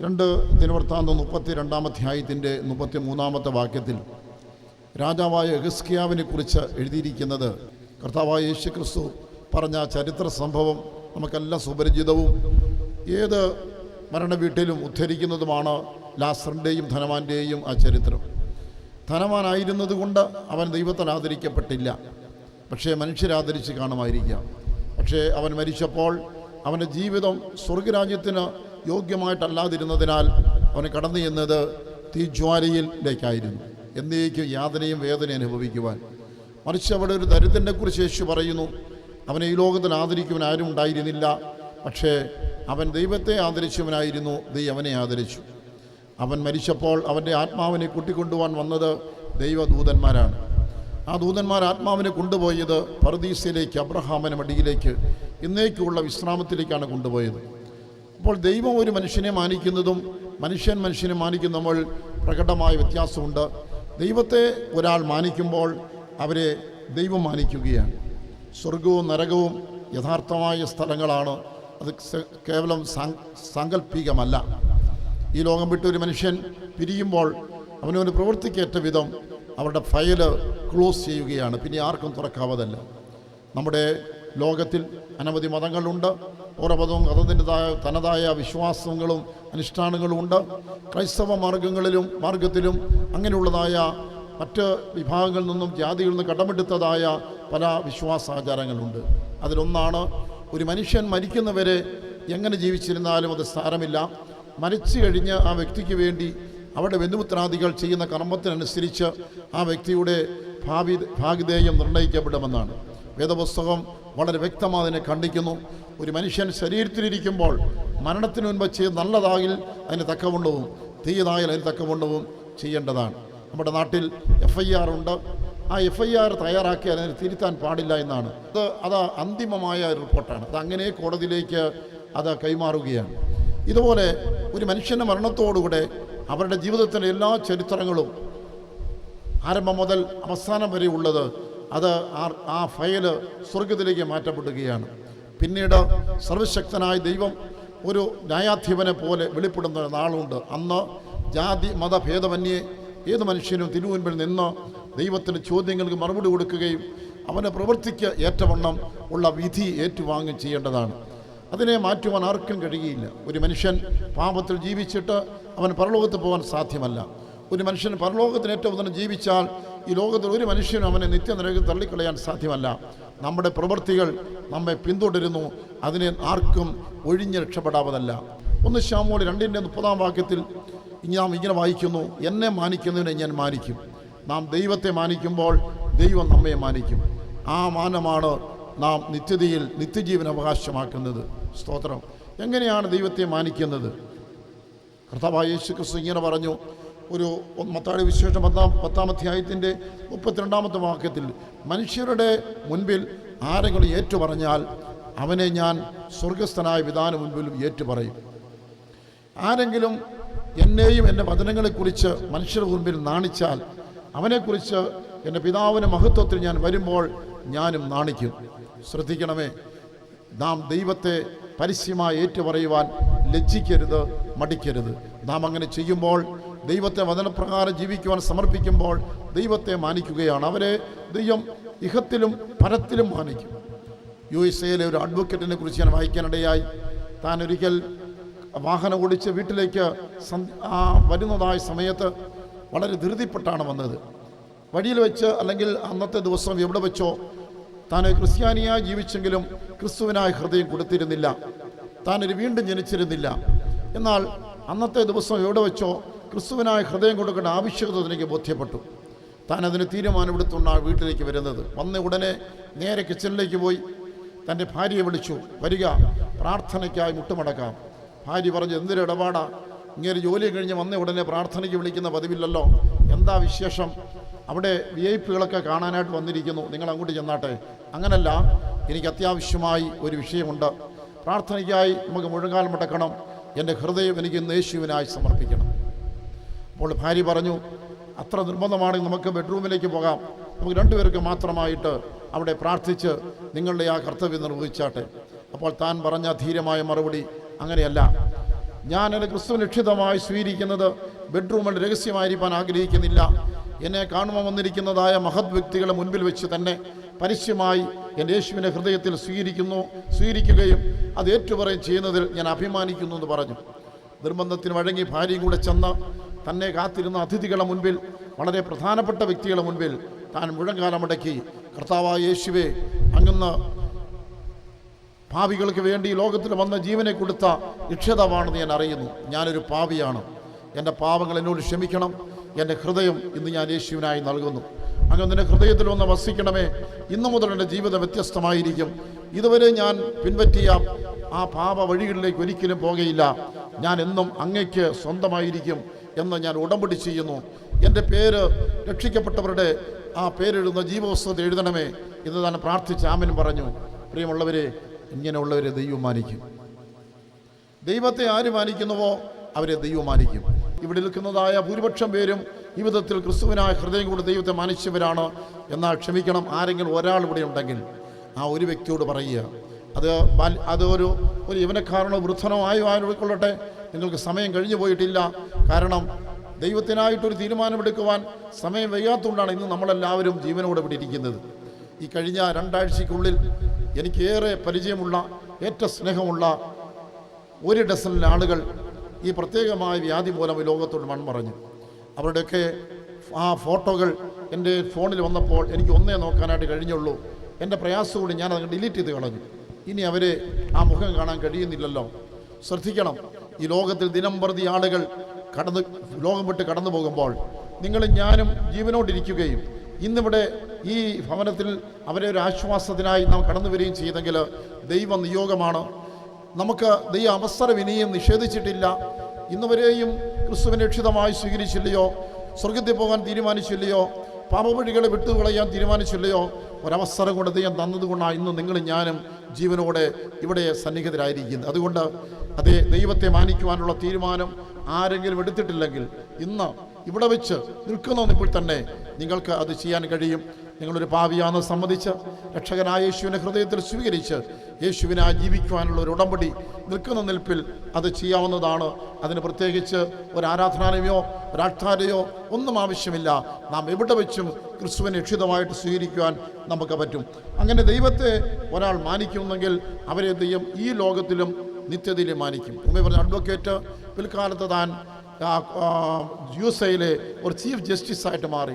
രണ്ട് ദിനവൃത്താന്തം മുപ്പത്തി രണ്ടാമധ്യായത്തിന്റെ മുപ്പത്തി മൂന്നാമത്തെ വാക്യത്തിൽ രാജാവായ എഹസ്കിയാവിനെ കുറിച്ച് എഴുതിയിരിക്കുന്നത് കർത്താവായ യേശു ക്രിസ്തു പറഞ്ഞ ചരിത്ര സംഭവം നമുക്കെല്ലാം സുപരിചിതവും ഏത് മരണവീട്ടിലും ഉദ്ധരിക്കുന്നതുമാണ് ലാസറിന്റെയും ധനവാന്റെയും ആ ചരിത്രം. ധനവാനായിരുന്നതുകൊണ്ട് അവൻ ദൈവത്തിൽ ആദരിക്കപ്പെട്ടില്ല. പക്ഷേ മനുഷ്യരാദരിച്ച് കാണുമായിരിക്കാം. പക്ഷേ അവൻ മരിച്ചപ്പോൾ അവന്റെ ജീവിതം സ്വർഗരാജ്യത്തിന് യോഗ്യമായിട്ടല്ലാതിരുന്നതിനാൽ അവന് കടന്നു ചെന്നത് തീജ്വാലയിലേക്കായിരുന്നു. എന്നേക്കും യാതനയും വേദന അനുഭവിക്കുവാൻ. മറിച്ച് അവിടെ ഒരു ദരിദ്രനെ കുറിച്ച് യേശു പറയുന്നു അവനെ ഈ ലോകത്തിൽ ആദരിക്കുവാൻ ആരും ഉണ്ടായിരുന്നില്ല. പക്ഷേ അവൻ ദൈവത്തെ ആദരിച്ചവനായിരുന്നു ദൈവം അവനെ ആദരിച്ചു. അവൻ മരിച്ചപ്പോൾ അവന്റെ ആത്മാവിനെ കൂട്ടിക്കൊണ്ടുപോകാൻ വന്നത് ദൈവദൂതന്മാരാണ്. ആ ദൂതന്മാർ ആത്മാവിനെ കൊണ്ടുപോയത് പർദീസയിലേക്ക് അബ്രഹാമിന് മടിയിലേക്ക് ഇന്നേക്കുള്ള വിശ്രാമത്തിലേക്കാണ് കൊണ്ടുപോയത്. അപ്പോൾ ദൈവം ഒരു മനുഷ്യനെ മാനിക്കുന്നതും മനുഷ്യൻ മനുഷ്യനെ മാനിക്കുന്ന നമ്മൾ പ്രകടമായ വ്യത്യാസമുണ്ട്. ദൈവത്തെ ഒരാൾ മാനിക്കുമ്പോൾ അവരെ ദൈവം മാനിക്കുകയാണ്. സ്വർഗവും നരകവും യഥാർത്ഥമായ സ്ഥലങ്ങളാണ്. അത് കേവലം സാങ് സാങ്കല്പികമല്ല ഈ ലോകം വിട്ട് ഒരു മനുഷ്യൻ പിരിയുമ്പോൾ അവനവന് പ്രവൃത്തിക്കേറ്റ വിധം അവരുടെ ഫയൽ ക്ലോസ് ചെയ്യുകയാണ്. പിന്നെ ആർക്കും തുറക്കാവതല്ല. നമ്മുടെ ലോകത്തിൽ അനവധി മതങ്ങളുണ്ട്. ഓരോ അതതിന്റെതായ തനതായ വിശ്വാസങ്ങളും അനുഷ്ഠാനങ്ങളും ഉണ്ട്. ക്രൈസ്തവ മാർഗങ്ങളിലും മാർഗത്തിലും അങ്ങനെയുള്ളതായ മറ്റ് വിഭാഗങ്ങളിൽ നിന്നും ജാതികളിൽ നിന്ന് കടമെടുത്തതായ പല വിശ്വാസാചാരങ്ങളുണ്ട്. അതിലൊന്നാണ് ഒരു മനുഷ്യൻ മരിക്കുന്നവരെ എങ്ങനെ ജീവിച്ചിരുന്നാലും അത് സാരമില്ല. മരിച്ചു കഴിഞ്ഞ് ആ വ്യക്തിക്ക് വേണ്ടി അവിടെ ബന്ധുപുത്രാദികൾ ചെയ്യുന്ന കർമ്മത്തിനനുസരിച്ച് ആ വ്യക്തിയുടെ ഭാവി ഭാഗ്യതേയം നിർണയിക്കപ്പെടുമെന്നാണ് വേദപുസ്തകം വളരെ വ്യക്തമായി അതിനെ ഖണ്ഡിക്കുന്നു. ഒരു മനുഷ്യൻ ശരീരത്തിലിരിക്കുമ്പോൾ മരണത്തിന് മുൻപ് ചെയ്ത് നല്ലതാകിൽ അതിന് തക്കമുണ്ടവും തീയതായാൽ അതിന് തക്കമുണ്ടവും ചെയ്യേണ്ടതാണ്. നമ്മുടെ നാട്ടിൽ എഫ് ഐ ആർ ഉണ്ട്. ആ എഫ് ഐ ആർ തയ്യാറാക്കി അതിനെ തിരുത്താൻ പാടില്ല എന്നാണ്. അത് അത് അന്തിമമായ റിപ്പോർട്ടാണ്. അത് അങ്ങനെ കോടതിയിലേക്ക് അത് കൈമാറുകയാണ്. ഇതുപോലെ ഒരു മനുഷ്യന്റെ മരണത്തോടുകൂടെ അവരുടെ ജീവിതത്തിന്റെ എല്ലാ ചരിത്രങ്ങളും ആരംഭം മുതൽ അവസാനം വരെ ഉള്ളത് അത് ആ- ഫയൽ സ്വർഗത്തിലേക്ക് മാറ്റപ്പെടുകയാണ്. പിന്നീട് സർവശക്തനായ ദൈവം ഒരു ന്യായാധിപനെ പോലെ വെളിപ്പെടുന്ന നാളുണ്ട് അന്ന് ജാതി മതഭേദമന്യേ ഏത് മനുഷ്യനും തിരുമുൻപിൽ നിന്ന് ദൈവത്തിന് ചോദ്യങ്ങൾക്ക് മറുപടി കൊടുക്കുകയും അവന്റെ പ്രവൃത്തിക്ക് ഏറ്റവണ്ണം ഉള്ള വിധി ഏറ്റുവാങ്ങുകയും ചെയ്യേണ്ടതാണ്. അതിനെ മാറ്റുവാൻ ആർക്കും കഴിയുകയില്ല ഒരു മനുഷ്യൻ പാപത്തിൽ ജീവിച്ചിട്ട് അവൻ പരലോകത്ത് പോകാൻ സാധ്യമല്ല. ഒരു മനുഷ്യൻ പരലോകത്തിന് ഏറ്റവും ഉദരം ജീവിച്ചാൽ ഈ ലോകത്തിൽ ഒരു മനുഷ്യനും അവനെ നിത്യനിരകിൽ തള്ളിക്കളയാൻ സാധ്യമല്ല. നമ്മുടെ പ്രവൃത്തികൾ നമ്മെ പിന്തുടരുന്നു. അതിനെ ആർക്കും ഒഴിഞ്ഞ് രക്ഷപ്പെടാവതല്ല ഒന്ന് ശ്യാമോളി രണ്ടിന്റെ മുപ്പതാം വാക്യത്തിൽ ഞാൻ ഇങ്ങനെ വായിക്കുന്നു എന്നെ മാനിക്കുന്നതിനെ ഞാൻ മാനിക്കും. നാം ദൈവത്തെ മാനിക്കുമ്പോൾ ദൈവം നമ്മെ മാനിക്കും. ആ മാനമാണ് നാം നിത്യതയിൽ നിത്യജീവൻ അവകാശമാക്കുന്നത്. സ്തോത്രം. എങ്ങനെയാണ് ദൈവത്തെ മാനിക്കുന്നത്? കർത്താവായ യേശു ക്രിസ്തു ഇങ്ങനെ പറഞ്ഞു ഒരു മത്താടി വിശേഷം പത്താം പത്താം അധ്യായത്തിന്റെ മുപ്പത്തിരണ്ടാമത്തെ വാക്യത്തിൽ മനുഷ്യരുടെ മുൻപിൽ ആരെങ്കിലും ഏറ്റു പറഞ്ഞാൽ അവനെ ഞാൻ സ്വർഗസ്ഥനായ വിധാന മുൻപിലും ഏറ്റു പറയും ആരെങ്കിലും എന്നെയും എന്റെ വചനങ്ങളെക്കുറിച്ച് മനുഷ്യരുടെ മുൻപിൽ നാണിച്ചാൽ അവനെക്കുറിച്ച് എന്റെ പിതാവിന്റെ മഹത്വത്തിൽ ഞാൻ വരുമ്പോൾ ഞാനും നാണിക്കും. ശ്രദ്ധിക്കണമേ നാം ദൈവത്തെ പരസ്യമായി ഏറ്റുപറയുവാൻ ലജ്ജിക്കരുത് മടിക്കരുത്. നാം അങ്ങനെ ചെയ്യുമ്പോൾ ദൈവത്തെ വചനപ്രകാരം ജീവിക്കുവാൻ സമർപ്പിക്കുമ്പോൾ ദൈവത്തെ മാനിക്കുകയാണ്. അവരെ ദൈവം ഇഹത്തിലും പരത്തിലും മാനിക്കും. യു എസ് എയിലെ ഒരു അഡ്വക്കേറ്റിനെ കുറിച്ച് ഞാൻ വായിക്കാനിടയായി. താൻ ഒരിക്കൽ വാഹനം ഓടിച്ച് വീട്ടിലേക്ക് ആ വരുന്നതായ സമയത്ത് വളരെ ധൃതിപ്പെട്ടാണ് വന്നത്. വഴിയിൽ വെച്ച് അല്ലെങ്കിൽ അന്നത്തെ ദിവസം എവിടെ വെച്ചോ താൻ ക്രിസ്ത്യാനിയായി ജീവിച്ചെങ്കിലും ക്രിസ്തുവിനായ ഹൃദയം കൊടുത്തിരുന്നില്ല. താനൊരു വീണ്ടും ജനിച്ചിരുന്നില്ല. എന്നാൽ അന്നത്തെ ദിവസം എവിടെ വെച്ചോ ക്രിസ്തുവിനായ ഹൃദയം കൊടുക്കേണ്ട ആവശ്യകത അതിലേക്ക് ബോധ്യപ്പെട്ടു. താൻ അതിന് തീരുമാനമെടുത്തുകൊണ്ടാണ് വീട്ടിലേക്ക് വരുന്നത്. വന്ന ഉടനെ നേരെ കിച്ചണിലേക്ക് പോയി. തന്റെ ഭാര്യയെ വിളിച്ചു. വരിക പ്രാർത്ഥനയ്ക്കായി മുട്ടുമടക്കാം. ഭാര്യ പറഞ്ഞു എന്തൊരു ഇടപാടാ? ഇങ്ങനെ ജോലി കഴിഞ്ഞ് വന്ന ഉടനെ പ്രാർത്ഥനയ്ക്ക് വിളിക്കുന്ന പതിവില്ലല്ലോ. എന്താ വിശേഷം? അവിടെ വി ഐ പികളൊക്കെ കാണാനായിട്ട് വന്നിരിക്കുന്നു. നിങ്ങൾ അങ്ങോട്ട് ചെന്നാട്ടെ. അങ്ങനല്ല. എനിക്ക് അത്യാവശ്യമായി ഒരു വിഷയമുണ്ട്. പ്രാർത്ഥനയ്ക്കായി നമുക്ക് മുഴങ്കാൽ മുടക്കണം. എന്റെ ഹൃദയം എനിക്ക് യേശുവിനായി സമർപ്പിക്കണം. അപ്പോൾ ഭാര്യ പറഞ്ഞു അത്ര നിർബന്ധമാണെങ്കിൽ നമുക്ക് ബെഡ്റൂമിലേക്ക് പോകാം. നമുക്ക് രണ്ടുപേർക്ക് മാത്രമായിട്ട് അവിടെ പ്രാർത്ഥിച്ച് നിങ്ങളുടെ ആ കർത്തവ്യം നിർവഹിച്ചാട്ടെ. അപ്പോൾ താൻ പറഞ്ഞ ധീരമായ മറുപടി അങ്ങനെയല്ല. ഞാൻ എന്റെ ക്രിസ്തു ലക്ഷിതമായി സ്വീകരിക്കുന്നത് ബെഡ്റൂമിൽ രഹസ്യമായിരിക്കാൻ ആഗ്രഹിക്കുന്നില്ല. എന്നെ കാണുമ്പോൾ വന്നിരിക്കുന്നതായ മഹത് വ്യക്തികളെ മുൻപിൽ വെച്ച് തന്നെ പരസ്യമായി എന്റെ യേശുവിന്റെ ഹൃദയത്തിൽ സ്വീകരിക്കുന്നു സ്വീകരിക്കുകയും അത് ഏറ്റുപറയും ചെയ്യുന്നതിൽ ഞാൻ അഭിമാനിക്കുന്നു എന്ന് പറഞ്ഞു. നിർബന്ധത്തിന് വഴങ്ങി ഭാര്യയും കൂടെ ചെന്ന് തന്നെ കാത്തിരുന്ന അതിഥികളുടെ മുൻപിൽ വളരെ പ്രധാനപ്പെട്ട വ്യക്തികളെ മുൻപിൽ താൻ മുഴങ്കാലമടക്കി കർത്താവായ യേശുവെ അങ്ങന്ന് പാപികൾക്ക് വേണ്ടി ലോകത്തിൽ വന്ന ജീവനെ കൊടുത്ത ഇക്ഷതമാണെന്ന് ഞാൻ അറിയുന്നു. ഞാനൊരു പാവിയാണ് എന്റെ പാപങ്ങൾ എന്നോട് ക്ഷമിക്കണം. എന്റെ ഹൃദയം ഇന്ന് ഞാൻ യേശുവിനായി നൽകുന്നു. അങ്ങ് നിന്റെ ഹൃദയത്തിൽ ഒന്ന് വസിക്കണമേ. ഇന്നു മുതൽ എന്റെ ജീവിതം വ്യത്യസ്തമായിരിക്കും. ഇതുവരെ ഞാൻ പിൻപറ്റിയ ആ പാപ വഴികളിലേക്ക് ഒരിക്കലും പോകുകയില്ല ഞാൻ എന്നും അങ്ങയ്ക്ക് സ്വന്തമായിരിക്കും. എന്ന് ഞാൻ ഉടമ്പടി ചെയ്യുന്നു. എന്റെ പേര് രക്ഷിക്കപ്പെട്ടവരുടെ ആ പേരെഴുതുന്ന ജീവവസ്തുത എഴുതണമേ എന്ന് താൻ പ്രാർത്ഥിച്ച് ആമൻ പറഞ്ഞു. പ്രിയമുള്ളവരെ ഇങ്ങനെയുള്ളവരെ ദൈവം മാനിക്കും. ദൈവത്തെ ആര് മാനിക്കുന്നുവോ അവരെ ദൈവം മാനിക്കും. ഇവിടെ നിൽക്കുന്നതായ ഭൂരിപക്ഷം പേരും ഈ വിധത്തിൽ ക്രിസ്തുവിനായ ഹൃദയം കൊണ്ട് ദൈവത്തെ മാനിച്ചവരാണ് എന്നാൽ ക്ഷമിക്കണം. ആരെങ്കിലും ഒരാൾ ഇവിടെ ഉണ്ടെങ്കിൽ ആ ഒരു വ്യക്തിയോട് പറയുക. അത് അതൊരു അത് ഒരു ഒരു വൃദ്ധനോ ആയോ ആയിക്കൊള്ളട്ടെ. നിങ്ങൾക്ക് സമയം കഴിഞ്ഞു പോയിട്ടില്ല. കാരണം ദൈവത്തിനായിട്ടൊരു തീരുമാനമെടുക്കുവാൻ സമയം വയ്യാത്തതുകൊണ്ടാണ് ഇന്ന് നമ്മളെല്ലാവരും ജീവനോടെ പിടിയിരിക്കുന്നത് ഈ കഴിഞ്ഞ രണ്ടാഴ്ചയ്ക്കുള്ളിൽ എനിക്കേറെ പരിചയമുള്ള ഏറ്റവും സ്നേഹമുള്ള ഒരു ഡസനിൽ ആളുകൾ ഈ പ്രത്യേകമായ വ്യാധി മൂലം ലോകത്തോട് മൺമറഞ്ഞു. അവരുടെയൊക്കെ ആ ഫോട്ടോകൾ എന്റെ ഫോണിൽ വന്നപ്പോൾ എനിക്ക് ഒന്നേ നോക്കാനായിട്ട് കഴിഞ്ഞുള്ളൂ. എന്റെ പ്രയാസം കൊണ്ട് ഞാൻ അത് ഡിലീറ്റ് ചെയ്ത് കളഞ്ഞു. ഇനി അവരെ ആ മുഖം കാണാൻ കഴിയുന്നില്ലല്ലോ. ശ്രദ്ധിക്കണം. ഈ ലോകത്തിൽ ദിനം പ്രതി ആളുകൾ കടന്ന് ലോകം വിട്ട് കടന്നു പോകുമ്പോൾ നിങ്ങളും ഞാനും ജീവനോടിരിക്കുകയും ഇന്നിവിടെ ഈ ഭവനത്തിൽ അവരെ ഒരു ആശ്വാസത്തിനായി നാം കടന്നു വരികയും ചെയ്തെങ്കിൽ ദൈവ നിയോഗമാണ്. നമുക്ക് ദൈവ അവസരം ഇനിയും നിഷേധിച്ചിട്ടില്ല. ഇന്നുവരെയും ക്രിസ്തുവിനെ രക്ഷിതമായി സ്വീകരിച്ചില്ലയോ? സ്വർഗത്തിൽ പോകാൻ തീരുമാനിച്ചില്ലയോ? പാപവഴികളെ വിട്ടുകളയാൻ തീരുമാനിച്ചില്ലയോ? ഒരവസരം കൊണ്ട് ദൈവം തന്നതുകൊണ്ടാണ് ഇന്ന് നിങ്ങളും ഞാനും ജീവനോടെ ഇവിടെ സന്നിഹിതരായിരിക്കുന്നത് അതുകൊണ്ട് അതേ ദൈവത്തെ മാനിക്കുവാനുള്ള തീരുമാനം ആരെങ്കിലും എടുത്തിട്ടില്ലെങ്കിൽ ഇന്ന് ഇവിടെ വെച്ച് നിൽക്കുന്നപ്പോൾ തന്നെ നിങ്ങൾക്ക് അത് ചെയ്യാൻ കഴിയും. നിങ്ങളൊരു പാവിയാണെന്ന് സമ്മതിച്ച് രക്ഷകനായ യേശുവിനെ ഹൃദയത്തിൽ സ്വീകരിച്ച് യേശുവിനെ ആജീവിക്കുവാനുള്ള ഒരു ഉടമ്പടി നിൽക്കുന്ന നിൽപ്പിൽ അത് ചെയ്യാവുന്നതാണ്. അതിന് പ്രത്യേകിച്ച് ഒരു ആരാധനാലയമോ ഒരാൾത്താരയോ ഒന്നും ആവശ്യമില്ല. നാം എവിടെ വെച്ചും ക്രിസ്തുവിനെ രക്ഷിതമായിട്ട് സ്വീകരിക്കുവാൻ നമുക്ക് പറ്റും. അങ്ങനെ ദൈവത്തെ ഒരാൾ മാനിക്കുന്നെങ്കിൽ അവരെ ദൈവം ഈ ലോകത്തിലും നിത്യതയിലും മാനിക്കും. ഉമ്മ പറഞ്ഞ അഡ്വക്കേറ്റ് പിൽക്കാലത്ത് താൻ ആ, ആ, യു എസ് ഐയിലെ ഒരു ചീഫ് ജസ്റ്റിസായിട്ട് മാറി.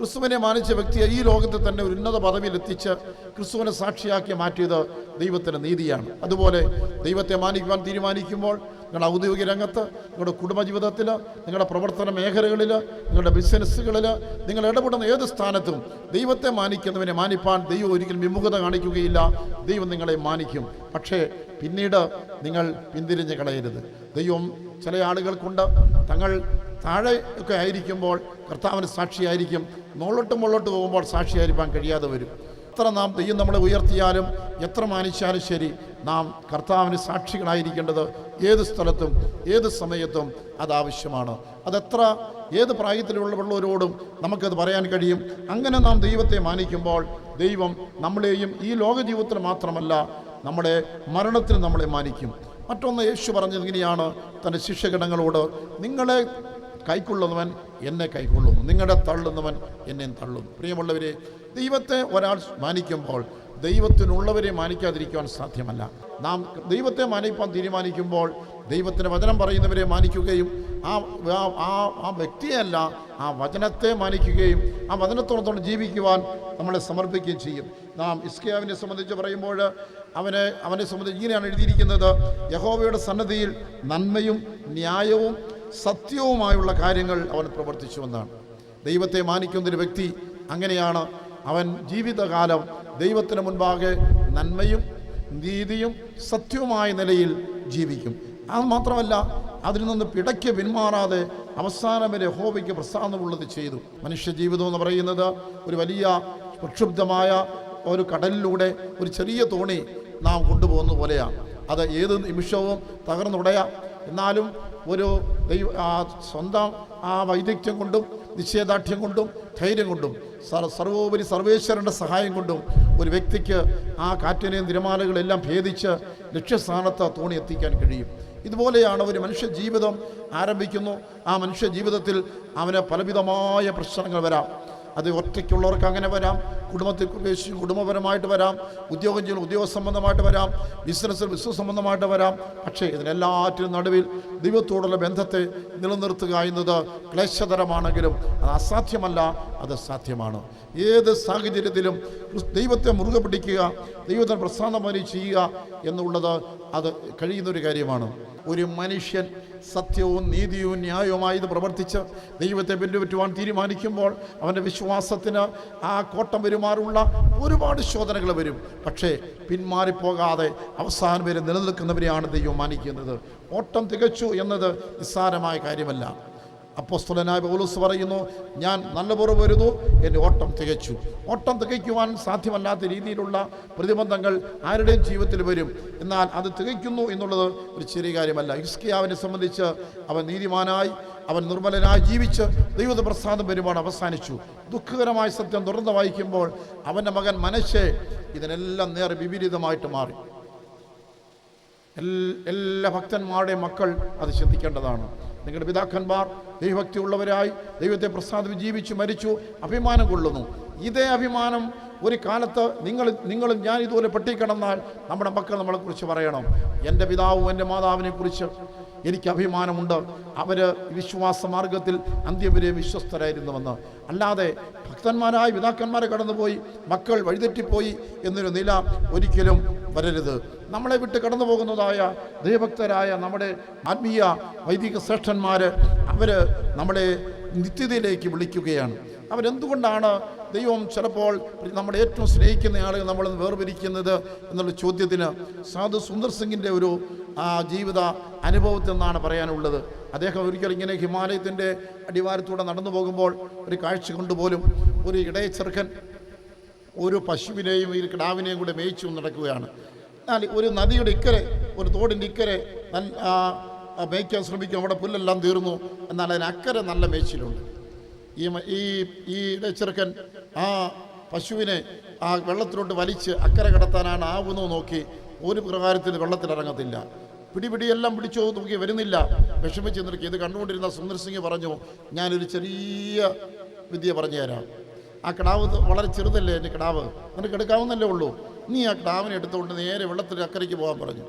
ക്രിസ്തുവിനെ മാനിച്ച വ്യക്തിയെ ഈ ലോകത്തെ തന്നെ ഒരു ഉന്നത പദവിയിൽ എത്തിച്ച് ക്രിസ്തുവിനെ സാക്ഷിയാക്കി മാറ്റിയത് ദൈവത്തിന്റെ നീതിയാണ്. അതുപോലെ ദൈവത്തെ മാനിക്കുവാൻ തീരുമാനിക്കുമ്പോൾ നിങ്ങളുടെ ഔദ്യോഗിക രംഗത്ത് നിങ്ങളുടെ കുടുംബജീവിതത്തിൽ നിങ്ങളുടെ പ്രവർത്തന മേഖലകളിൽ നിങ്ങളുടെ ബിസിനസ്സുകളിൽ നിങ്ങൾ ഇടപെടുന്ന ഏത് സ്ഥാനത്തും ദൈവത്തെ മാനിക്കുന്നവനെ മാനിപ്പാൻ ദൈവം ഒരിക്കലും വിമുഖത കാണിക്കുകയില്ല. ദൈവം നിങ്ങളെ മാനിക്കും. പക്ഷേ പിന്നീട് നിങ്ങൾ പിന്തിരിഞ്ഞ് കളയരുത്. ദൈവം ചില ആളുകൾക്കുണ്ട്. തങ്ങൾ താഴെ ഒക്കെ ആയിരിക്കുമ്പോൾ കർത്താവിന് സാക്ഷിയായിരിക്കും. മുകളിലോട്ട് മുകളിലോട്ട് പോകുമ്പോൾ സാക്ഷിയായിരിക്കാൻ കഴിയാതെ വരും. എത്ര നാം ദൈവം നമ്മളെ ഉയർത്തിയാലും എത്ര മാനിച്ചാലും ശരി നാം കർത്താവിന് സാക്ഷികളായിരിക്കേണ്ടത് ഏത് സ്ഥലത്തും ഏത് സമയത്തും അത് ആവശ്യമാണ്. അതെത്ര ഏത് പ്രായത്തിലുള്ളവരോടും നമുക്കത് പറയാൻ കഴിയും. അങ്ങനെ നാം ദൈവത്തെ മാനിക്കുമ്പോൾ ദൈവം നമ്മളെയും ഈ ലോക ജീവിതത്തിൽ മാത്രമല്ല നമ്മുടെ മരണത്തിന് നമ്മളെ മാനിക്കും. മറ്റൊന്ന് യേശു പറഞ്ഞത് ഇങ്ങനെയാണ്. തന്റെ ശിഷ്യഗണങ്ങളോട് നിങ്ങളെ കൈക്കൊള്ളുന്നവൻ എന്നെ കൈക്കൊള്ളുന്നു. നിങ്ങളുടെ തള്ളുന്നവൻ എന്നെ തള്ളുന്നു. പ്രിയമുള്ളവരെ ദൈവത്തെ ഒരാൾ മാനിക്കുമ്പോൾ ദൈവത്തിനുള്ളവരെ മാനിക്കാതിരിക്കുവാൻ സാധ്യമല്ല. നാം ദൈവത്തെ മാനിപ്പാൻ തീരുമാനിക്കുമ്പോൾ ദൈവത്തിന്റെ വചനം പറയുന്നവരെ മാനിക്കുകയും ആ ആ- ആ വ്യക്തിയല്ല ആ വചനത്തെ മാനിക്കുകയും ആ വചനത്തോടത്തോടെ ജീവിക്കുവാൻ നമ്മളെ സമർപ്പിക്കുകയും ചെയ്യും. നാം ഇസ്കിയാവിനെ സംബന്ധിച്ച് പറയുമ്പോൾ അവനെ അവനെ സംബന്ധിച്ച് ഇങ്ങനെയാണ് എഴുതിയിരിക്കുന്നത്. യഹോവയുടെ സന്നദ്ധിയിൽ നന്മയും ന്യായവും സത്യവുമായുള്ള കാര്യങ്ങൾ അവൻ പ്രവർത്തിച്ചു എന്നാണ്. ദൈവത്തെ മാനിക്കുന്നൊരു വ്യക്തി അങ്ങനെയാണ്. അവൻ ജീവിതകാലം ദൈവത്തിന് മുൻപാകെ നന്മയും നീതിയും സത്യവുമായ നിലയിൽ ജീവിക്കും. അത് മാത്രമല്ല അതിൽ നിന്ന് പിടയ്ക്ക് പിന്മാറാതെ അവസാനം വരെ ഹോബയ്ക്ക് പ്രസാദമുള്ളത് ചെയ്തു. മനുഷ്യ ജീവിതം എന്ന് പറയുന്നത് ഒരു വലിയ പ്രക്ഷുബ്ധമായ ഒരു കടലിലൂടെ ഒരു ചെറിയ തോണി നാം കൊണ്ടുപോകുന്ന പോലെയാണ്. അത് ഏത് നിമിഷവും തകർന്നുടയാം. എന്നാലും ഒരു ദൈവ ആ സ്വന്തം ആ വൈദഗ്ധ്യം കൊണ്ടും നിശ്ചയദാർഢ്യം കൊണ്ടും ധൈര്യം കൊണ്ടും സർ സർവോപരി സർവേശ്വരന്റെ സഹായം കൊണ്ടും ഒരു വ്യക്തിക്ക് ആ കാറ്റിനെയും തിരമാലകളെല്ലാം ഭേദിച്ച് ലക്ഷ്യസ്ഥാനത്ത് തോണി എത്തിക്കാൻ കഴിയും. ഇതുപോലെയാണ് ഒരു മനുഷ്യ ജീവിതം ആരംഭിക്കുന്നു. ആ മനുഷ്യ ജീവിതത്തിൽ അവന് പലവിധമായ പ്രശ്നങ്ങൾ വരാം. അത് ഒറ്റയ്ക്കുള്ളവർക്ക് അങ്ങനെ വരാം. കുടുംബത്തിൽ കുടുംബപരമായിട്ട് വരാം. ഉദ്യോഗം ചെയ്യുന്ന ഉദ്യോഗ സംബന്ധമായിട്ട് വരാം. ബിസിനസ്സിൽ ബിസിനസ് സംബന്ധമായിട്ട് വരാം. പക്ഷേ ഇതിനെല്ലാറ്റിനും നടുവിൽ ദൈവത്തോടുള്ള ബന്ധത്തെ നിലനിർത്തുക എന്നത് ക്ലേശതരമാണെങ്കിലും അത് അസാധ്യമല്ല അത് സാധ്യമാണ് ഏത് സാഹചര്യത്തിലും ദൈവത്തെ മുറുകെ പിടിക്കുക ദൈവത്തെ പ്രസാദമായി ചെയ്യുക എന്നുള്ളത് അത് കഴിയുന്നൊരു കാര്യമാണ്. ഒരു മനുഷ്യൻ സത്യവും നീതിയും ന്യായവുമായി ഇത് പ്രവർത്തിച്ച് ദൈവത്തെ പിൻപറ്റുവാൻ തീരുമാനിക്കുമ്പോൾ അവന്റെ വിശ്വാസത്തിന് ആ കോട്ടം വരുമാറുള്ള ഒരുപാട് ശോധനകൾ വരും. പക്ഷേ പിന്മാറിപ്പോകാതെ അവസാനം വരെ നിലനിൽക്കുന്നവരെയാണ് ദൈവം മാനിക്കുന്നത്. ഓട്ടം തികച്ചു എന്നത് നിസ്സാരമായ കാര്യമല്ല. അപ്പോസ്തലനായ പൗലോസ് പറയുന്നു ഞാൻ നല്ലപോലെ വരുന്നു എന്റെ ഓട്ടം തികച്ചു. ഓട്ടം തികയ്ക്കുവാൻ സാധ്യമല്ലാത്ത രീതിയിലുള്ള പ്രതിബന്ധങ്ങൾ ആരുടെയും ജീവിതത്തിൽ വരും. എന്നാൽ അത് തികയ്ക്കുന്നു എന്നുള്ളത് ഒരു ചെറിയ കാര്യമല്ല. ഇസ്കിയാവിനെ സംബന്ധിച്ച് അവൻ നീതിമാനായി അവൻ നിർമ്മലനായി ജീവിച്ച് ദൈവത പ്രസാദം വരുമ്പോൾ അവസാനിച്ചു. ദുഃഖകരമായ സത്യം തുറന്നു വായിക്കുമ്പോൾ അവന്റെ മകൻ മനശ്ശെ ഇതിനെല്ലാം നേരെ വിപരീതമായിട്ട് മാറി. എല്ലാ ഭക്തന്മാരുടെയും മക്കൾ അത് ചിന്തിക്കേണ്ടതാണ്. നിങ്ങളുടെ പിതാക്കന്മാർ ദൈവഭക്തിയുള്ളവരായി ദൈവത്തെ പ്രസാദം ജീവിച്ചു മരിച്ചു അഭിമാനം കൊള്ളുന്നു. ഇതേ അഭിമാനം ഒരു കാലത്ത് നിങ്ങൾ നിങ്ങളും ഞാൻ ഇതുപോലെ പെട്ടിക്കിടന്നാൽ നമ്മുടെ മക്കൾ നമ്മളെക്കുറിച്ച് പറയണം. എന്റെ പിതാവും എന്റെ മാതാവിനെ കുറിച്ച് എനിക്ക് അഭിമാനമുണ്ട്. അവർ വിശ്വാസ മാർഗത്തിൽ അന്ത്യവരെ വിശ്വസ്തരായിരുന്നുവെന്ന്. അല്ലാതെ ഭക്തന്മാരായ പിതാക്കന്മാരെ കടന്നുപോയി മക്കൾ വഴിതെറ്റിപ്പോയി എന്നൊരു നില ഒരിക്കലും വരരുത്. നമ്മളെ വിട്ട് കടന്നു പോകുന്നതായ ദൈവഭക്തരായ നമ്മുടെ ആത്മീയ വൈദിക ശ്രേഷ്ഠന്മാർ അവർ നമ്മളെ നിത്യതയിലേക്ക് വിളിക്കുകയാണ്. അവരെന്തുകൊണ്ടാണ് ദൈവം ചിലപ്പോൾ നമ്മുടെ ഏറ്റവും സ്നേഹിക്കുന്ന ആളുകൾ നമ്മൾ വേർപിരിക്കുന്നത് എന്നുള്ള ചോദ്യത്തിന് സാധു സുന്ദർ സിംഗിന്റെ ഒരു ആ, ജീവിത അനുഭവത്തിൽ നിന്നാണ് പറയാനുള്ളത്. അദ്ദേഹം ഒരിക്കൽ ഇങ്ങനെ ഹിമാലയത്തിന്റെ അടിവാരത്തൂടെ നടന്നു പോകുമ്പോൾ ഒരു കാഴ്ച കൊണ്ടുപോലും ഒരു ഇടയ ചെറുക്കൻ ഒരു പശുവിനെയും ഈ കിടാവിനെയും കൂടെ മേയിച്ചു നടക്കുകയാണ്. എന്നാൽ ഒരു നദിയുടെ ഇക്കരെ ഒരു തോടിന്റെ ഇക്കരെ മേയ്ക്കാൻ ശ്രമിക്കും. അവിടെ പുല്ലെല്ലാം തീർന്നു. എന്നാൽ അതിനക്കരെ നല്ല മേച്ചിലുണ്ട്. ഈ ഈ ഈ ഇടച്ചെറുക്കൻ ആ പശുവിനെ ആ വെള്ളത്തിലോട്ട് വലിച്ച് അക്കരെ കടത്താനാണ് ആവുന്നു നോക്കി ഒരു പ്രകാരത്തിൽ വെള്ളത്തിലിറങ്ങത്തില്ല പിടിപിടിയെല്ലാം പിടിച്ചോ നോക്കി വരുന്നില്ല. വിഷമിച്ച് നിൽക്കി. ഇത് കണ്ടുകൊണ്ടിരുന്ന സുന്ദർ സിംഗ് പറഞ്ഞു ഞാനൊരു ചെറിയ വിദ്യ പറഞ്ഞു തരാം ആ കിടാവ് വളരെ ചെറുതല്ലേ എന്റെ കിടാവ്? നിനക്ക് എടുക്കാവുന്നല്ലേ ഉള്ളൂ. നീ ആ കിടാവിനെ എടുത്തുകൊണ്ട് നേരെ വെള്ളത്തിൽ അക്കരയ്ക്ക് പോകാൻ പറഞ്ഞു.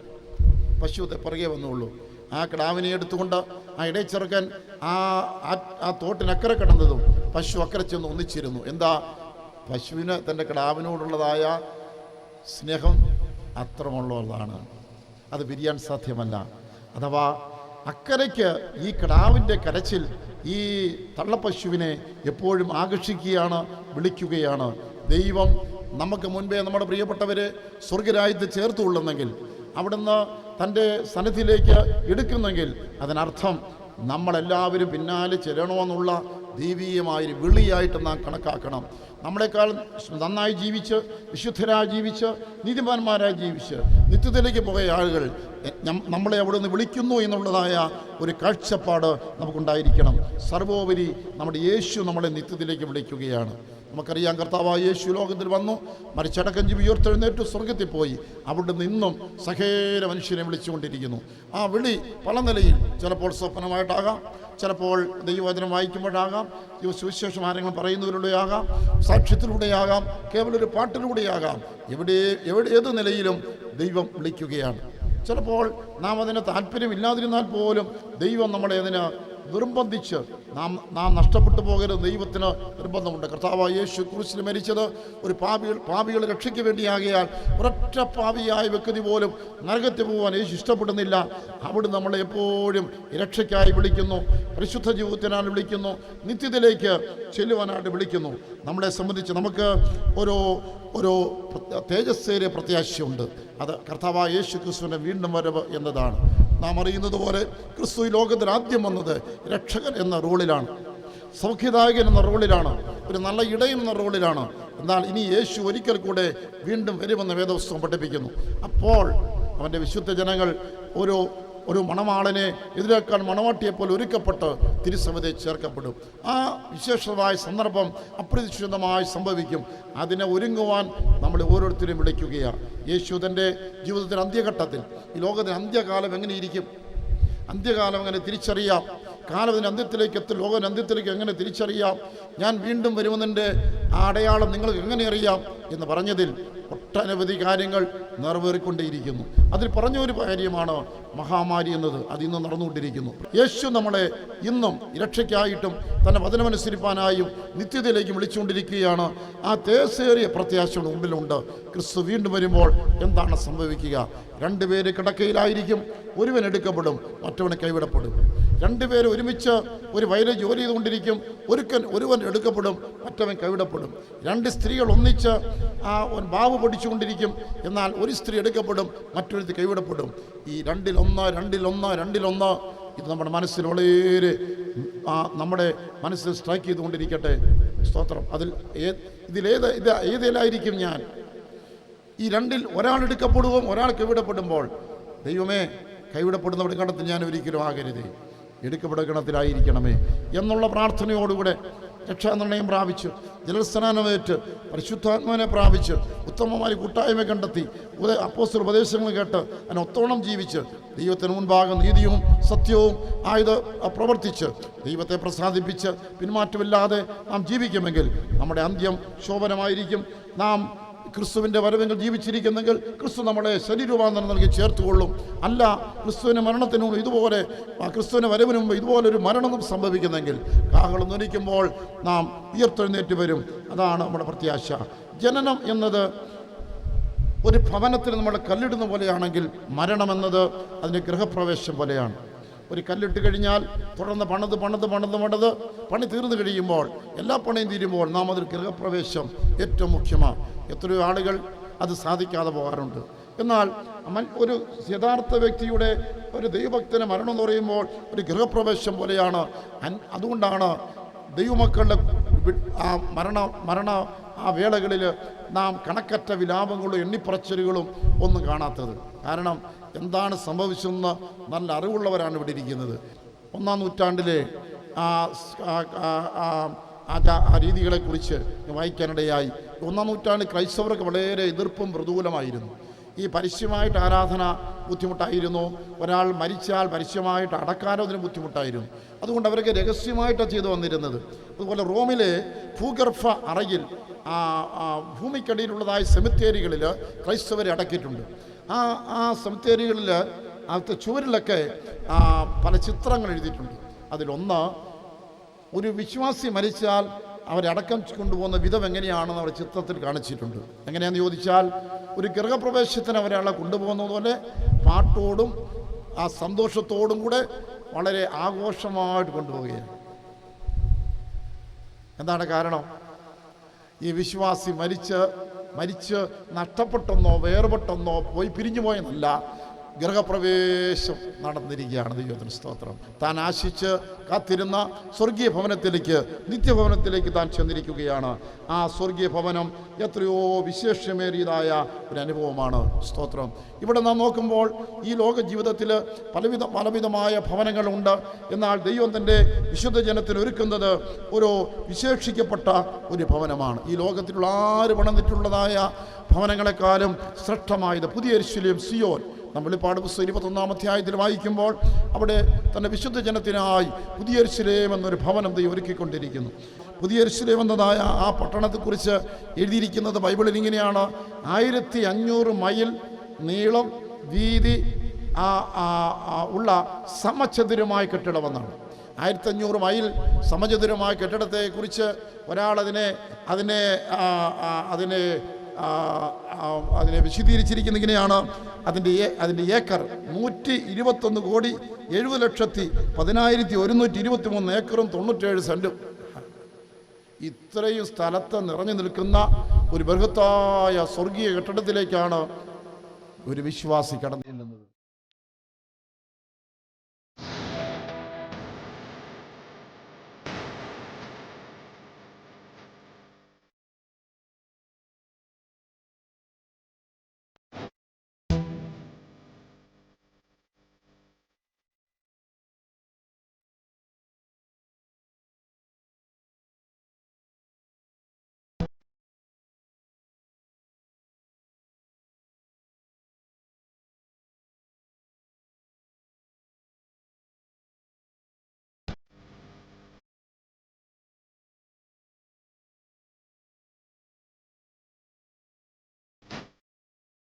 പശു പുറകെ വന്നുള്ളൂ. ആ കിടാവിനെ എടുത്തുകൊണ്ട് ആ ഇടയച്ചെറുക്കൻ ആ ആ- തോട്ടിനക്കരെ കിടന്നതും പശു അക്കരെ ചെന്ന് ഒന്നിച്ചിരുന്നു. എന്താ? പശുവിന് തന്റെ കിടാവിനോടുള്ളതായ സ്നേഹം അത്രമുള്ളതാണ്. അത് പിരിയാൻ സാധ്യമല്ല. അഥവാ അക്കരയ്ക്ക് ഈ കിടാവിന്റെ കരച്ചിൽ ഈ തള്ളപ്പശുവിനെ എപ്പോഴും ആകർഷിക്കുകയാണ് വിളിക്കുകയാണ്. ദൈവം നമുക്ക് മുൻപേ നമ്മുടെ പ്രിയപ്പെട്ടവരെ സ്വർഗരാജ്യത്ത് ചേർത്തുകൊള്ളുന്നെങ്കിൽ അവിടുന്ന് തന്റെ സന്നിധിയിലേക്ക് എടുക്കുന്നെങ്കിൽ അതിനർത്ഥം നമ്മളെല്ലാവരും പിന്നാലെ ചെല്ലണമെന്നുള്ള ദൈവീയമായൊരു വിളിയായിട്ട് നാം കണക്കാക്കണം. നമ്മളെക്കാൾ നന്നായി ജീവിച്ച് വിശുദ്ധരായി ജീവിച്ച് നീതിമാന്മാരായി ജീവിച്ച് നിത്യത്തിലേക്ക് പോയ ആളുകൾ നമ്മളെ അവിടെ നിന്ന് വിളിക്കുന്നു എന്നുള്ളതായ ഒരു കാഴ്ചപ്പാട് നമുക്കുണ്ടായിരിക്കണം. സർവോപരി നമ്മുടെ യേശു നമ്മളെ നിത്യത്തിലേക്ക് വിളിക്കുകയാണ്. നമുക്കറിയാം കർത്താവായ യേശു ലോകത്തിൽ വന്നു മരിച്ചടക്കം ജീവി ഉയർത്തെഴുന്നേറ്റ് സ്വർഗത്തിൽ പോയി. അവിടെ നിന്നും സഹേര മനുഷ്യനെ വിളിച്ചുകൊണ്ടിരിക്കുന്നു. ആ വിളി പല നിലയിൽ ചിലപ്പോൾ സ്വപ്നമായിട്ടാകാം ചിലപ്പോൾ ദൈവവചനം വായിക്കുമ്പോഴാകാം സുവിശേഷം ആരെങ്കിലും പറയുന്നതിലൂടെയാകാം സാക്ഷ്യത്തിലൂടെയാകാം കേവലം ഒരു പാട്ടിലൂടെയാകാം. എവിടെ എവിടെ ഏത് നിലയിലും ദൈവം വിളിക്കുകയാണ്. ചിലപ്പോൾ നാം അതിന് താല്പര്യമില്ലാതിരുന്നാൽ പോലും ദൈവം നമ്മളെ അതിന് നിർബന്ധിച്ച് നാം നാം നഷ്ടപ്പെട്ടു പോകരുത്. ദൈവത്തിന് നിർബന്ധമുണ്ട്. കർത്താവായ യേശു ക്രൂശിൽ മരിച്ചത് ഒരു പാപികൾ പാപികളെ രക്ഷയ്ക്ക് വേണ്ടിയാകിയാൽ ഒരൊറ്റ പാപിയായ വ്യക്തി പോലും നരകത്തിൽ പോകാൻ യേശു ഇഷ്ടപ്പെടുന്നില്ല. അവിടെ നമ്മളെ എപ്പോഴും രക്ഷയ്ക്കായി വിളിക്കുന്നു. പരിശുദ്ധ ജീവിതത്തിനാണ് വിളിക്കുന്നു. നിത്യത്തിലേക്ക് ചെല്ലുവാനായിട്ട് വിളിക്കുന്നു. നമ്മളെ സംബന്ധിച്ച് നമുക്ക് ഒരു ഒരു തേജസ്സേറിയ പ്രത്യാശയുണ്ട്. അത് കർത്താവായ യേശു ക്രിസ്തുവിന്റെ വീണ്ടും വരവ് എന്നതാണ്. നാം അറിയുന്നത് പോലെ ക്രിസ്തു ലോകത്തിൽ ആദ്യം വന്നത് രക്ഷകൻ എന്ന റോളിലാണ്. സൗഖ്യദായകൻ എന്ന റോളിലാണ്. ഒരു നല്ല ഇടയൻ എന്ന റോളിലാണ്. എന്നാൽ ഇനി യേശു ഒരിക്കൽ കൂടെ വീണ്ടും വരുമെന്ന് വേദപുസ്തകം പഠിപ്പിക്കുന്നു. അപ്പോൾ അവന്റെ വിശുദ്ധ ജനങ്ങൾ ഒരു ഒരു മണമാളനെ എതിരേക്കാൻ പോലെ ഒരുക്കപ്പെട്ട് തിരുസഭതയെ ചേർക്കപ്പെടും. ആ വിശേഷമായ സന്ദർഭം അപ്രതീക്ഷിതമായി സംഭവിക്കും. അതിനെ ഒരുങ്ങുവാൻ നമ്മൾ ഓരോരുത്തരും വിളിക്കുകയാണ്. യേശു തന്റെ ജീവിതത്തിന്റെ അന്ത്യഘട്ടത്തിൽ ഈ ലോകത്തിന്റെ അന്ത്യകാലം എങ്ങനെയിരിക്കും? അന്ത്യകാലം എങ്ങനെ തിരിച്ചറിയാം? കാലത്തിന്റെ അന്ത്യത്തിലേക്ക് എത്തും ലോകത്തിന് അന്ത്യത്തിലേക്ക് എങ്ങനെ തിരിച്ചറിയാം? ഞാൻ വീണ്ടും വരുമെന്നതിന്റെ ആ അടയാളം നിങ്ങൾക്ക് എങ്ങനെ അറിയാം? എന്ന് പറഞ്ഞതിൽ ഒട്ടനവധി കാര്യങ്ങൾ നിറവേറിക്കൊണ്ടേയിരിക്കുന്നു. അതിൽ പറഞ്ഞ ഒരു കാര്യമാണ് മഹാമാരി എന്നത്. അത് ഇന്ന് നടന്നുകൊണ്ടിരിക്കുന്നു. യേശു നമ്മളെ ഇന്നും രക്ഷയ്ക്കായിട്ടും തന്നെ വചനമനുസരിപ്പാനായും നിത്യതയിലേക്ക് വിളിച്ചുകൊണ്ടിരിക്കുകയാണ്. ആ തേസേറിയ പ്രത്യാശയുടെ മുമ്പിലുണ്ട്. ക്രിസ്തു വീണ്ടും വരുമ്പോൾ എന്താണ് സംഭവിക്കുക? രണ്ടുപേര് കിടക്കയിലായിരിക്കും. ഒരുവൻ എടുക്കപ്പെടും മറ്റവന് കൈവിടപ്പെടും. രണ്ടുപേർ ഒരുമിച്ച് ഒരു വയലിൽ ജോലി ചെയ്തുകൊണ്ടിരിക്കും. ഒരുക്കൻ ഒരുവൻ എടുക്കപ്പെടും മറ്റവൻ കൈവിടപ്പെടും. രണ്ട് സ്ത്രീകൾ ഒന്നിച്ച് ആ ഒരു ബാവ് പൊടിച്ചുകൊണ്ടിരിക്കും. എന്നാൽ ഒരു സ്ത്രീ എടുക്കപ്പെടും മറ്റൊരുത്തി കൈവിടപ്പെടും. ഈ രണ്ടിലൊന്ന് രണ്ടിലൊന്ന് രണ്ടിലൊന്ന് ഇത് നമ്മുടെ മനസ്സിൽ വളരെ നമ്മുടെ മനസ്സിൽ സ്ട്രൈക്ക് ചെയ്തുകൊണ്ടിരിക്കട്ടെ. സ്തോത്രം. അതിൽ ഏ ഇതിലേത് ഇത് ഏതിലായിരിക്കും ഞാൻ? ഈ രണ്ടിൽ ഒരാൾ എടുക്കപ്പെടുകയും ഒരാൾ കൈവിടപ്പെടുമ്പോൾ ദൈവമേ കൈവിടപ്പെടുന്ന ഗണത്തിൽ ഞാൻ ഒരിക്കലും ആകരുത്. എടുക്കപ്പെടുന്ന ഗണത്തിലായിരിക്കണമേ. എന്നുള്ള പ്രാർത്ഥനയോടുകൂടെ രക്ഷാനിർണയം പ്രാപിച്ച് ജലസ്നാനമേറ്റ് പരിശുദ്ധാത്മാവിനെ പ്രാപിച്ച് ഉത്തമമായി കൂട്ടായ്മ കണ്ടെത്തി ഉപദേ അപ്പോസ്റ്റൽ ഉപദേശങ്ങൾ കേട്ട് അതിനെ ഒത്തോണം ജീവിച്ച് ദൈവത്തിന് മുൻപാകെ നീതിയും സത്യവും ആയത് പ്രവർത്തിച്ച് ദൈവത്തെ പ്രസാദിപ്പിച്ച് പിന്മാറ്റമില്ലാതെ നാം ജീവിക്കുമെങ്കിൽ നമ്മുടെ അന്ത്യം ശോഭനമായിരിക്കും. നാം ക്രിസ്തുവിന്റെ വരവെങ്കിൽ ജീവിച്ചിരിക്കുന്നെങ്കിൽ ക്രിസ്തു നമ്മുടെ ശരീരമാന്തരം നൽകി ചേർത്തുകൊള്ളും. അല്ല ക്രിസ്തുവിന് മരണത്തിന് മുമ്പ് ഇതുപോലെ ക്രിസ്തുവിന് വരവിന് മുമ്പ് ഇതുപോലെ ഒരു മരണം സംഭവിക്കുന്നെങ്കിൽ കാഹളം നൊരിക്കുമ്പോൾ നാം ഉയർത്തെഴുന്നേറ്റ് വരും. അതാണ് നമ്മുടെ പ്രത്യാശ. ജനനം എന്നത് ഒരു ഭവനത്തിൽ നമ്മൾ കല്ലിടുന്ന പോലെയാണെങ്കിൽ മരണമെന്നത് അതിന്റെ ഗൃഹപ്രവേശം പോലെയാണ്. ഒരു കല്ലിട്ട് കഴിഞ്ഞാൽ തുടർന്ന് പണിത് പണിത് പണിത് പണിത്. പണി തീർന്നു കഴിയുമ്പോൾ എല്ലാ പണിയും തീരുമ്പോൾ നാം അതിൽ ഗൃഹപ്രവേശം ഏറ്റവും മുഖ്യമാണ്. എത്രയോ ആളുകൾ അത് സാധിക്കാതെ പോകാറുണ്ട്. എന്നാൽ ഒരു യഥാർത്ഥ വ്യക്തിയുടെ ഒരു ദൈവഭക്തന് മരണം എന്ന് പറയുമ്പോൾ ഒരു ഗൃഹപ്രവേശം പോലെയാണ്. അതുകൊണ്ടാണ് ദൈവമക്കളുടെ ആ മരണ മരണ ആ വേളകളിൽ നാം കണക്കറ്റ വിലാപങ്ങളും എണ്ണിപ്പറച്ചലുകളും ഒന്നും കാണാത്തത്. കാരണം എന്താണ് സംഭവിച്ചതെന്ന് നല്ല അറിവുള്ളവരാണ് ഇവിടെ ഇരിക്കുന്നത്. ഒന്നാം നൂറ്റാണ്ടിലെ ആ ആ- രീതികളെക്കുറിച്ച് വായിക്കാനിടയായി. ഒന്നാം നൂറ്റാണ്ട് ക്രൈസ്തവർക്ക് വളരെ എതിർപ്പും പ്രതികൂലമായിരുന്നു. ഈ പരസ്യമായിട്ട് ആരാധന ബുദ്ധിമുട്ടായിരുന്നു. ഒരാൾ മരിച്ചാൽ പരസ്യമായിട്ട് അടക്കാനോ അതിന് ബുദ്ധിമുട്ടായിരുന്നു. അതുകൊണ്ട് അവരൊക്കെ രഹസ്യമായിട്ടാണ് ചെയ്തു വന്നിരുന്നത്. അതുപോലെ റോമിലെ ഭൂഗർഭ അറയിൽ ഭൂമിക്കടിയിലുള്ളതായ സെമിത്തേരികളിൽ ക്രൈസ്തവരെ അടക്കിയിട്ടുണ്ട്. ആ ആ സെമിത്തേരികളിൽ അവിടുത്തെ ചുവരിലൊക്കെ പല ചിത്രങ്ങൾ എഴുതിയിട്ടുണ്ട്. അതിലൊന്ന് ഒരു വിശ്വാസി മരിച്ചാൽ അവരെ അടക്കം കൊണ്ടുപോകുന്ന വിധം എങ്ങനെയാണെന്ന് അവർ ചിത്രത്തിൽ കാണിച്ചിട്ടുണ്ട്. എങ്ങനെയാണെന്ന് ചോദിച്ചാൽ ഒരു ഗൃഹപ്രവേശത്തിന് അവരയാളെ കൊണ്ടുപോകുന്നത് പോലെ പാട്ടോടും ആ സന്തോഷത്തോടും കൂടെ വളരെ ആഘോഷമായിട്ട് കൊണ്ടുപോവുകയാണ്. എന്താണ് കാരണം? ഈ വിശ്വാസി മരിച്ച് മരിച്ച് നഷ്ടപ്പെട്ടെന്നോ വേർപെട്ടെന്നോ പോയി പിരിഞ്ഞു പോയെന്നല്ല ഗൃഹപ്രവേശം നടന്നിരിക്കുകയാണ് ദൈവത്തിന് സ്തോത്രം. താൻ ആശിച്ച് കാത്തിരുന്ന സ്വർഗീയ ഭവനത്തിലേക്ക് നിത്യഭവനത്തിലേക്ക് താൻ ചെന്നിരിക്കുകയാണ്. ആ സ്വർഗീയ ഭവനം എത്രയോ വിശേഷമേറിയതായ ഒരു അനുഭവമാണ്. സ്തോത്രം. ഇവിടെ നാം നോക്കുമ്പോൾ ഈ ലോക ജീവിതത്തിൽ പലവിധ പലവിധമായ ഭവനങ്ങളുണ്ട്. എന്നാൽ ദൈവം തന്റെ വിശുദ്ധ ജനത്തിന് ഒരുക്കുന്നത് ഒരു വിശേഷിക്കപ്പെട്ട ഒരു ഭവനമാണ്. ഈ ലോകത്തിലുള്ള ആര് പണിതിട്ടുള്ളതായ ഭവനങ്ങളെക്കാളും ശ്രേഷ്ഠമായത് പുതിയ എരിശിലും സിയോൻ. നമ്മൾ പാഠപുസ്തകം പുസ്തകം ഇരുപത്തൊന്നാം അധ്യായത്തിൽ വായിക്കുമ്പോൾ അവിടെ തന്റെ വിശുദ്ധ ജനത്തിനായി പുതിയ ശിലേം എന്നൊരു ഭവനം ദൈവം ഒരുക്കിക്കൊണ്ടിരിക്കുന്നു. പുതിയ ശിലേം എന്നതായ ആ പട്ടണത്തെക്കുറിച്ച് എഴുതിയിരിക്കുന്നത് ബൈബിളിൽ ഇങ്ങനെയാണ്. ആയിരത്തി അഞ്ഞൂറ് മൈൽ നീളം വീതി ഉള്ള സമചതുരമായ കെട്ടിടമെന്നാണ്. ആയിരത്തി അഞ്ഞൂറ് മൈൽ സമചതുരമായ കെട്ടിടത്തെക്കുറിച്ച് ഒരാളതിനെ അതിനെ അതിനെ അതിനെ വിശദീകരിച്ചിരിക്കുന്ന ഇങ്ങനെയാണ്. അതിന്റെ അതിന്റെ ഏക്കർ നൂറ്റി ഇരുപത്തൊന്ന് കോടി എഴുപത് ലക്ഷത്തി പതിനായിരത്തി ഒരുന്നൂറ്റി ഇരുപത്തി മൂന്ന് ഏക്കറും തൊണ്ണൂറ്റേഴ് സെന്റും ഇത്രയും സ്ഥലത്ത് നിറഞ്ഞു നിൽക്കുന്ന ഒരു ബൃഹത്തായ സ്വർഗീയ കെട്ടിടത്തിലേക്കാണ് ഒരു വിശ്വാസി കടന്നു